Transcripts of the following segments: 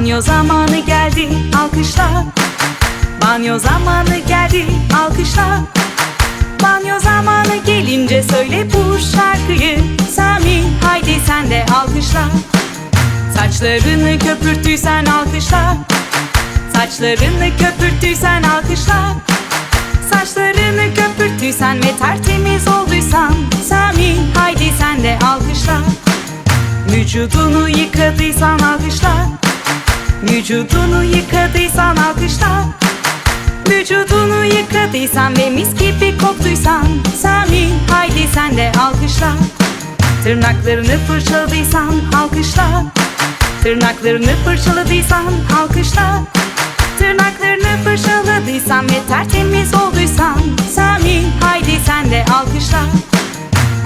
Banyo zamanı geldi alkışla. Banyo zamanı geldi alkışla. Banyo zamanı gelince söyle bu şarkıyı. Sami haydi sen de alkışla. Saçlarını köpürttüysen alkışla. Saçlarını köpürttüysen alkışla. Saçlarını köpürttüysen ve tertemiz olduysan. Sami haydi sen de alkışla. Vücudunu yıkadıysan alkışla Vücudunu yıkadıysan alkışla. Vücudunu yıkadıysan ve mis gibi koktuysan Sami haydi sen de alkışla. Tırnaklarını fırçaladıysan alkışla. Tırnaklarını fırçaladıysan alkışla. Tırnaklarını fırçaladıysan ve tertemiz olduysan Sami haydi sen de alkışla.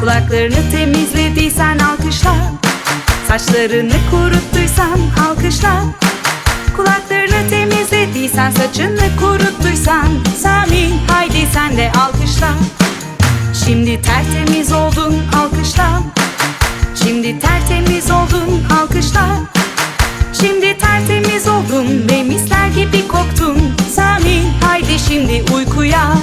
Kulaklarını temizlediysen alkışla. Saçlarını kuruttuysan alkışla Saçını kuruttuysan Sami haydi sen de alkışla. Şimdi tertemiz oldun alkışla. Şimdi tertemiz oldun alkışla. Şimdi tertemiz oldun ve misler gibi koktun. Sami haydi şimdi uykuya.